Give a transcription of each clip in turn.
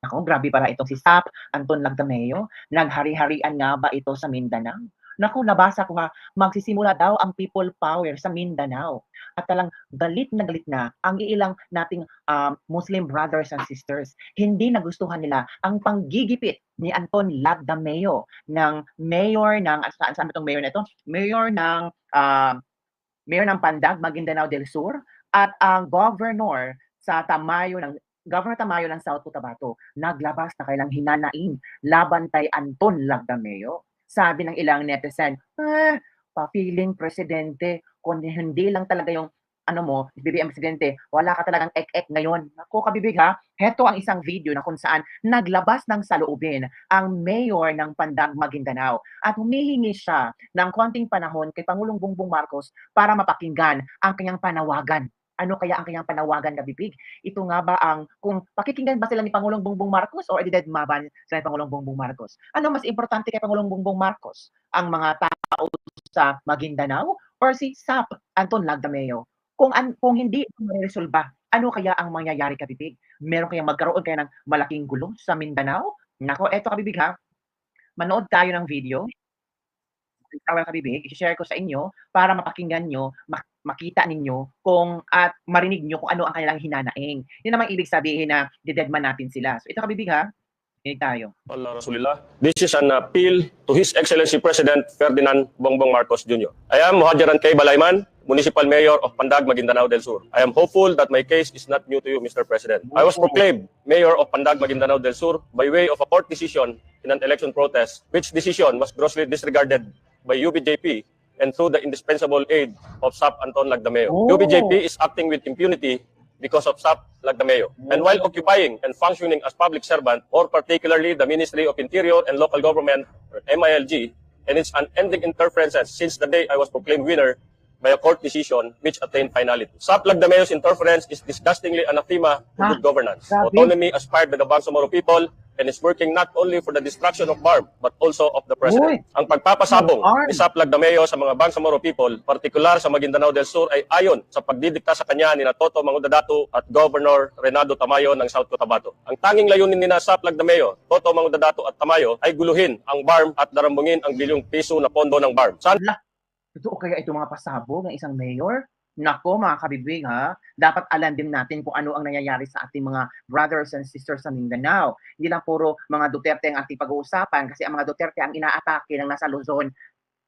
Naku, grabe pala itong si Sap Anton Lagdameo. Naghari-harian nga ba ito sa Mindanao? Naku, nabasa ko nga, magsisimula daw ang people power sa Mindanao. At talang galit na galit na ang ilang nating um, Muslim brothers and sisters. Hindi nagustuhan nila ang panggigipit ni Anton Lagdameo ng mayor ng, saan, saan itong mayor na ito? Mayor ng, uh, mayor ng Pandag, Maguindanao del Sur, at ang governor sa Tamayo ng Governor Tamayo ng South Cotabato naglabas na kailang hinanain laban kay Anton Lagdameo. Sabi ng ilang netizen, eh, pa-feeling presidente, kung hindi lang talaga yung ano mo, BBM presidente, wala ka talagang ek-ek ngayon. Ako kabibig ha, heto ang isang video na kung saan naglabas ng saloobin ang mayor ng Pandag Maguindanao at humihingi siya ng konting panahon kay Pangulong Bongbong Marcos para mapakinggan ang kanyang panawagan ano kaya ang kanyang panawagan na bibig? Ito nga ba ang, kung pakikinggan ba sila ni Pangulong Bongbong Marcos o edidedmaban sila ni Pangulong Bongbong Marcos? Ano mas importante kay Pangulong Bongbong Marcos? Ang mga tao sa Maguindanao or si SAP Anton Lagdameo? Kung, an, kung hindi ito mariresolba, ano kaya ang mangyayari kabibig? Meron kayang magkaroon kaya ng malaking gulo sa Mindanao? Nako, eto kabibig ha. Manood tayo ng video. Tawag kabibig, i-share ko sa inyo para mapakinggan nyo, mak- makita ninyo kung at marinig nyo kung ano ang kanilang hinanaing. Yun namang ibig sabihin na didedman natin sila. So ito kabibig ha, Hinig tayo. Allah Rasulillah. This is an appeal to His Excellency President Ferdinand Bongbong Marcos Jr. I am Muhajiran K. Balayman, Municipal Mayor of Pandag, Maguindanao del Sur. I am hopeful that my case is not new to you, Mr. President. I was proclaimed Mayor of Pandag, Maguindanao del Sur by way of a court decision in an election protest, which decision was grossly disregarded by UBJP and through the indispensable aid of SAP Anton Lagdameo. Oh. UBJP is acting with impunity because of SAP Lagdameo. And while occupying and functioning as public servant, more particularly the Ministry of Interior and Local Government, or MILG, and its unending interferences since the day I was proclaimed winner by a court decision which attained finality. SAP Lagdameo's interference is disgustingly anathema to Ah, good governance. grabe. Autonomy aspired by the Bangsamoro people and is working not only for the destruction of BARM but also of the President. Uy. Ang pagpapasabong ni SAP Lagdameo sa mga Bangsamoro people, partikular sa Maguindanao del Sur ay ayon sa pagdidikta sa kanya ni Toto Mangudadato at Governor Renato Tamayo ng South Cotabato. Ang tanging layunin ni na SAP Lagdameo, Toto Mangudadato at Tamayo ay guluhin ang BARM at darambungin ang bilyong piso na pondo ng BARM. Saan totoo kaya ito mga pasabog ng isang mayor? Nako mga kabibig ha, dapat alam din natin kung ano ang nangyayari sa ating mga brothers and sisters sa Mindanao. Hindi lang puro mga Duterte ang ating pag-uusapan kasi ang mga Duterte ang inaatake ng nasa Luzon,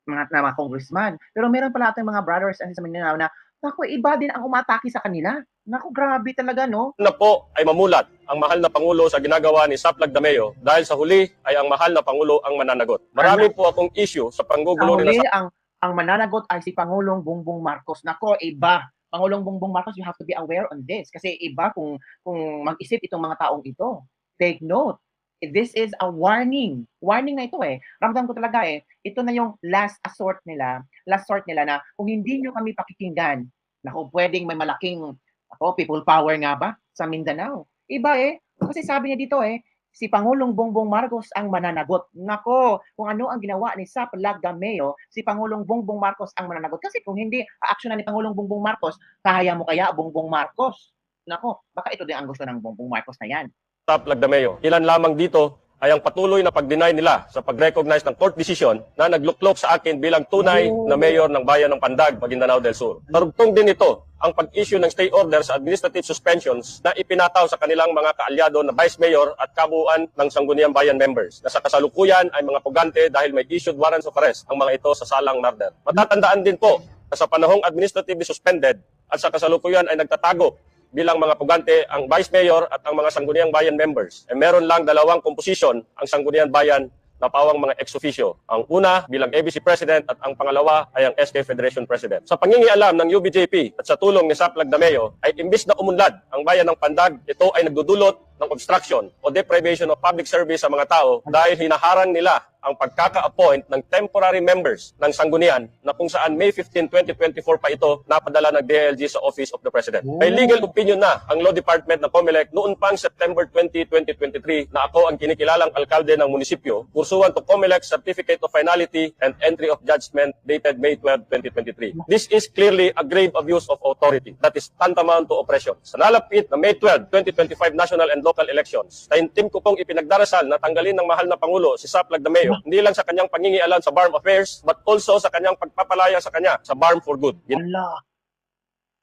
mga, na mga congressman. Pero meron pala ating mga brothers and sisters sa Mindanao na Naku, iba din ang umatake sa kanila. Naku, grabe talaga, no? na po ay mamulat ang mahal na Pangulo sa ginagawa ni SAP Lagdameo dahil sa huli ay ang mahal na Pangulo ang mananagot. Marami po akong issue sa Ang panggugulo ni huli, na ang, ang mananagot ay si Pangulong Bongbong Marcos. Nako, iba. Pangulong Bongbong Marcos, you have to be aware on this. Kasi iba kung, kung mag-isip itong mga taong ito. Take note. This is a warning. Warning na ito eh. Ramdam ko talaga eh. Ito na yung last assault nila. Last sort nila na kung hindi nyo kami pakikinggan, naku, pwedeng may malaking ako, people power nga ba sa Mindanao. Iba eh. Kasi sabi niya dito eh, si Pangulong Bongbong Marcos ang mananagot. Nako, kung ano ang ginawa ni Sap Lagdameo, si Pangulong Bongbong Marcos ang mananagot. Kasi kung hindi aaksyonan ni Pangulong Bongbong Marcos, kaya mo kaya Bongbong Marcos? Nako, baka ito din ang gusto ng Bongbong Marcos na yan. SAP Lagdameo. Ilan lamang dito ay ang patuloy na pag-deny nila sa pag-recognize ng court decision na nagluklok sa akin bilang tunay na mayor ng bayan ng Pandag, Maguindanao del Sur. Tarugtong din ito ang pag-issue ng stay order sa administrative suspensions na ipinataw sa kanilang mga kaalyado na vice mayor at kabuuan ng Sangguniang Bayan members na sa kasalukuyan ay mga pugante dahil may issued warrants of arrest ang mga ito sa salang murder. Matatandaan din po na sa panahong administratively suspended at sa kasalukuyan ay nagtatago bilang mga pugante ang Vice Mayor at ang mga Sangguniang Bayan members. E meron lang dalawang komposisyon ang Sangguniang Bayan na pawang mga ex-officio. Ang una bilang ABC President at ang pangalawa ay ang SK Federation President. Sa pangingialam ng UBJP at sa tulong ni Sap Lagdameo ay imbis na umunlad ang bayan ng Pandag, ito ay nagdudulot ng obstruction o deprivation of public service sa mga tao dahil hinaharang nila ang pagkaka-appoint ng temporary members ng sanggunian na kung saan May 15, 2024 pa ito napadala ng DLG sa Office of the President. May legal opinion na ang Law Department ng COMELEC noon pang September 20, 2023 na ako ang kinikilalang alkalde ng munisipyo pursuant to COMELEC Certificate of Finality and Entry of Judgment dated May 12, 2023. This is clearly a grave abuse of authority that is tantamount to oppression. Sa nalapit na May 12, 2025 national and local local elections. Taintim ko pong ipinagdarasal na tanggalin ng mahal na Pangulo si Sap Lagdameo, hindi lang sa kanyang pangingialam sa BARM affairs, but also sa kanyang pagpapalaya sa kanya sa BARM for good. Ala.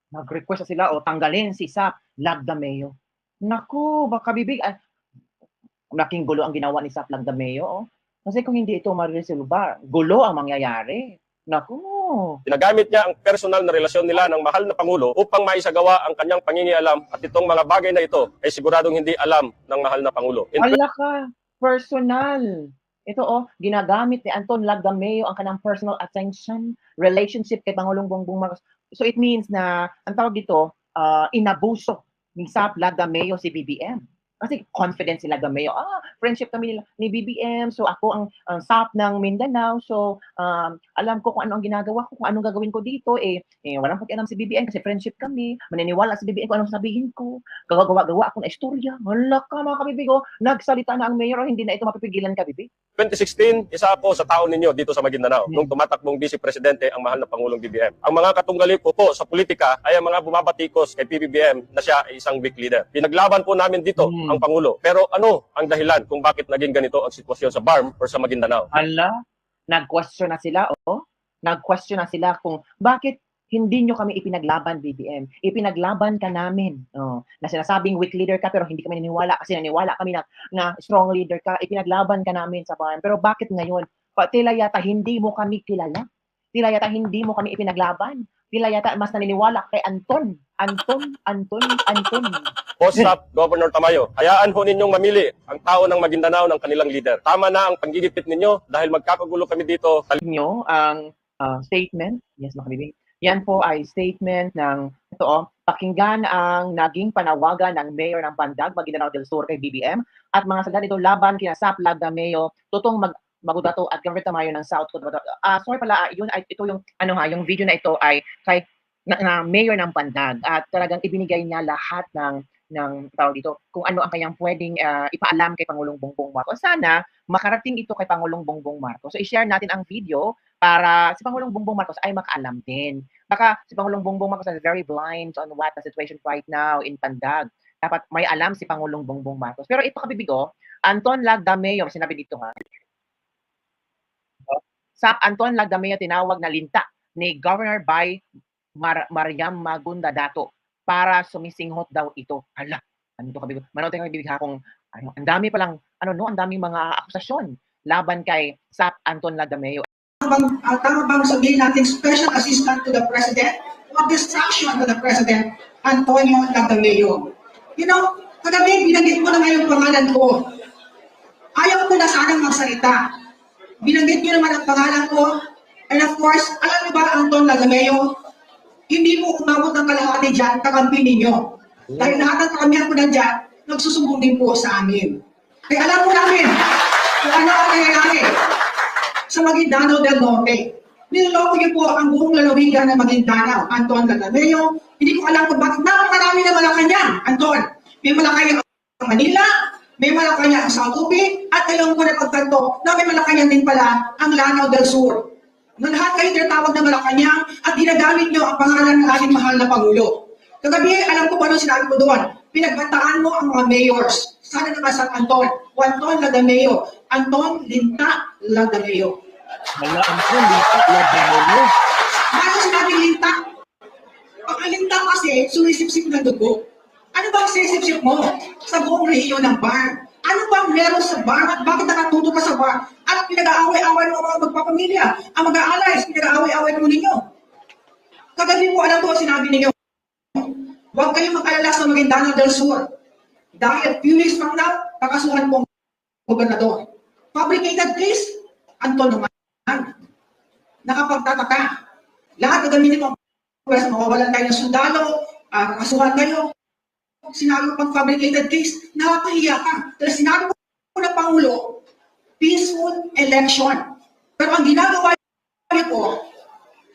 Nag-request na sila o tanggalin si Sap Lagdameo. Naku, baka bibig. Ay, laking gulo ang ginawa ni Sap Lagdameo. Oh. Kasi kung hindi ito mariresolba, gulo ang mangyayari. Naku. Ginagamit niya ang personal na relasyon nila ng mahal na Pangulo upang maisagawa ang kanyang pangingialam at itong mga bagay na ito ay siguradong hindi alam ng mahal na Pangulo. In Ala ka, personal. Ito oh, ginagamit ni Anton Lagdameo ang kanang personal attention, relationship kay Pangulong Bongbong Marcos. So it means na, ang tawag dito, uh, inabuso ni Sap Lagdameo si BBM. Kasi confident si Lagdameo, ah, friendship kami nila ni BBM, so ako ang, ang Sap ng Mindanao, so um, alam ko kung ano ang ginagawa ko, kung anong gagawin ko dito, eh, eh walang pakialam si BBM kasi friendship kami, maniniwala si BBM kung anong sabihin ko, gagawa-gawa ako na istorya. Wala ka mga kabibigo, nagsalita na ang mayor, hindi na ito mapipigilan ka, bibi. 2016, isa ako sa taon ninyo dito sa Maguindanao Hmm. nung tumatakbong vice presidente ang mahal na Pangulong BBM. Ang mga katunggali ko po sa politika ay ang mga bumabatikos kay PBBM na siya ay isang weak leader. Pinaglaban po namin dito Hmm. Ang Pangulo. Pero ano ang dahilan kung bakit naging ganito ang sitwasyon sa BARM or sa Maguindanao? Ala, nag-question na sila, oh. Nag-question na sila kung bakit hindi nyo kami ipinaglaban, BBM. Ipinaglaban ka namin. Oh, na sinasabing weak leader ka pero hindi kami naniniwala kasi naniniwala kami na, na strong leader ka. Ipinaglaban ka namin sa bayan. Pero bakit ngayon? Tila yata hindi mo kami kilala. Tila yata hindi mo kami ipinaglaban. Tila yata mas naniniwala kay Anton. Anton, Anton, Anton. Post-stop, Governor Tamayo, hayaan ho ninyong mamili ang tao ng Maguindanao ng kanilang leader. Tama na ang panggigipit ninyo dahil magkakagulo kami dito. nyo ang ah, statement. Yes, mga kabibing. Yan po ay statement ng ito oh, pakinggan ang naging panawagan ng Mayor ng Pandag, Maguindanao del Sur kay BBM at mga sagad ito laban kina Sap Lagdameo, tutong mag Magudato at Governor Tamayo ng South Cotabato. Ah, sorry pala, ah, yun ay ito yung ano ha, yung video na ito ay kay na, na mayor ng Pandag at talagang ibinigay niya lahat ng ng tawag dito kung ano ang kanyang pwedeng ah, ipaalam kay Pangulong Bongbong Marcos. Sana makarating ito kay Pangulong Bongbong Marcos. So i-share natin ang video para si Pangulong Bongbong Marcos ay makaalam din. Baka si Pangulong Bongbong Marcos is very blind on what the situation right now in Pandag. Dapat may alam si Pangulong Bongbong Marcos. Pero ito kabibigo, Anton Lagdameo, sinabi dito nga, sa Anton Lagdameo tinawag na linta ni Governor by Mar- Mariam Magunda Dato para sumisinghot daw ito. Hala, ano to kabibigo? Manood tayo kabibigo ha, kung ano, ang dami palang, ano no, ang daming mga akusasyon laban kay Sap Anton Lagdameo. bang, uh, tama bang sabihin natin special assistant to the president or distraction to the president, Antonio Lagdameo. You know, kagabi binanggit mo na ngayon pangalan ko. Ayaw ko na sanang magsalita. Binanggit niyo naman ang pangalan ko. And of course, alam niyo ba, Anton Lagdameo, hindi mo umabot ng kalahati dyan, kakampi ninyo. Dahil lahat ng kakampihan ko nandyan, nagsusumbong din po sa amin. Kaya alam mo namin kung ano ang nangyayari sa Maguindanao del Norte. Niloloko niyo po ang buong lalawigan ng Maguindanao, Anton Lalameo. Hindi ko alam kung bakit napakarami na Malacanang, Anton. May Malacanang ang Manila, may Malacanang ang South Upi, at ngayon ko napagtanto na may Malacanang din pala ang Lanao del Sur. Na lahat kayo tinatawag na Malacanang at ginagamit niyo ang pangalan ng ating mahal na Pangulo. Kagabi, alam ko kung ano sinabi ko doon. Pinagbantaan mo ang mga mayors. Sana naman sa Anton. O Anton Ladameo. Anton Linta Ladameo. Wala ang linta Lagdameo. Bakit sinabi linta? Pag ang linta kasi, sumisipsip ng dugo. Ano bang sisipsip mo sa buong rehiyon ng bar? Ano bang meron sa bar at bakit nakatuto ka sa bar? At pinag-aaway-away mo ang mga magpapamilya. Ang mag-aalay, pinag-aaway-away mo ninyo. Kagabi mo, alam ko ang sinabi ninyo. Huwag kayong mag-alala sa Maguindanao del Sur. Dahil few weeks from now, kakasuhan mo ang gobernador. Fabricated case, Anton naman. Nakapagtataka. Lahat na gamitin mo ang pwes, mawawalan tayo ng sundalo, uh, kakasuhan kayo. Sinabi mo pang fabricated case, nakakahiya ka. Dahil sinabi mo na Pangulo, peaceful election. Pero ang ginagawa niyo po,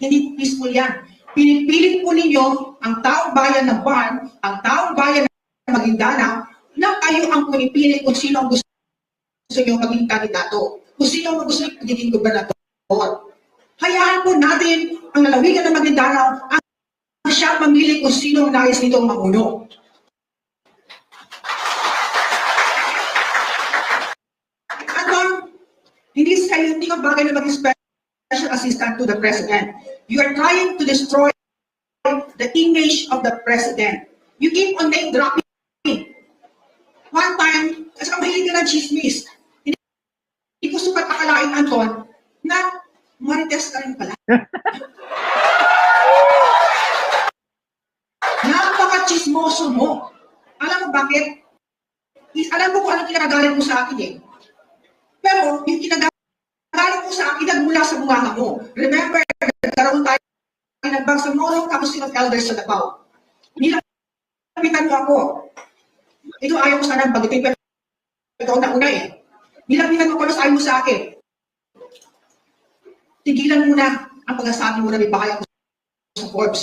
hindi peaceful yan. Pinipilit po ninyo ang taong bayan ng Ban, ang taong bayan ng Maguindanao, na kayo ang pinipilit kung sino ang gusto nyo maging kandidato. Kung sino ang gusto nyo magiging gobernador. Hayaan po natin ang lalawigan ng Maguindanao ang siya mamili kung sino ang nais nitong mamuno. sa'yo, hindi ka bagay na maging special assistant to the president. You are trying to destroy the image of the president. You keep on name dropping. One time, kasi ang mahilig ka ng chismis. Hindi, hindi ko sukat akalain, Anton, na marites ka rin pala. Napaka-chismoso mo. Alam mo bakit? Is, alam mo kung ano kinagagalit mo sa akin eh. Pero yung kinagagalit mo sa akin, nagmula sa bunganga mo. Remember, nagkaroon tayo ng Bangsamoro Council of Elders sa Davao. Nilapitan mo ako. Ito ayaw ko sana bagutin, pero ikaw na una eh. Nilapitan mo ko na mo sa akin. Tigilan mo na ang pagkasabi mo na may bahay ako sa Forbes.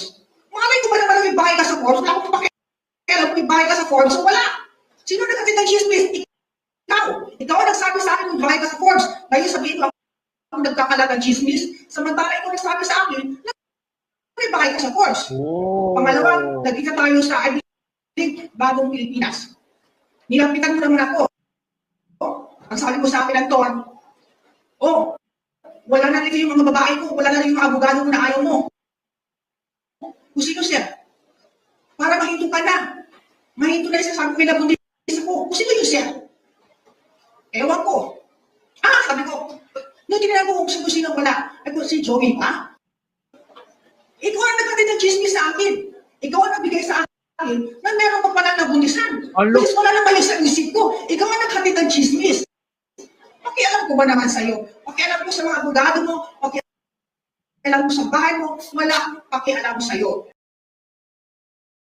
Malay ko ba naman na may bahay ka sa Forbes? Wala akong pakialam kung may bahay ka sa Forbes. So wala. Sino nagkatid ng chismis? Ikaw. Ikaw ang nagsabi sa akin kung bahay ka sa Forbes. Ngayon sabihin mo ako nagkakalat ng chismis. Samantala ikaw nagsabi sa akin may bahay ka sa Forbes. Oh. Pangalawa, nagkita tayo sa think, bagong Pilipinas. Nilapitan mo naman ako. Ang sabi mo sa akin, Anton, oh, wala na rin yung mga babae ko, wala na rin yung mga abogado mo na ayaw mo. Kung sino siya? Para mahinto ka na. Mahinto na siya, sabi ko pinabundis ko. Kung sino yun siya? Ewan ko. Ah, sabi ko, nung tinanong ko kung sino-sino wala, ay ko, si Joey pa? Ikaw ang nagkatid ng chismis sa akin. Ikaw ang nagbigay sa akin na meron pa pala nabunisan. Alo. Please, wala naman yung sa isip ko. Ikaw ang nagkatid ng chismis. Pakialam ko ba naman sa'yo? Pakialam ko sa mga abogado mo? Pakialam ko sa bahay mo? Wala pakialam sa'yo.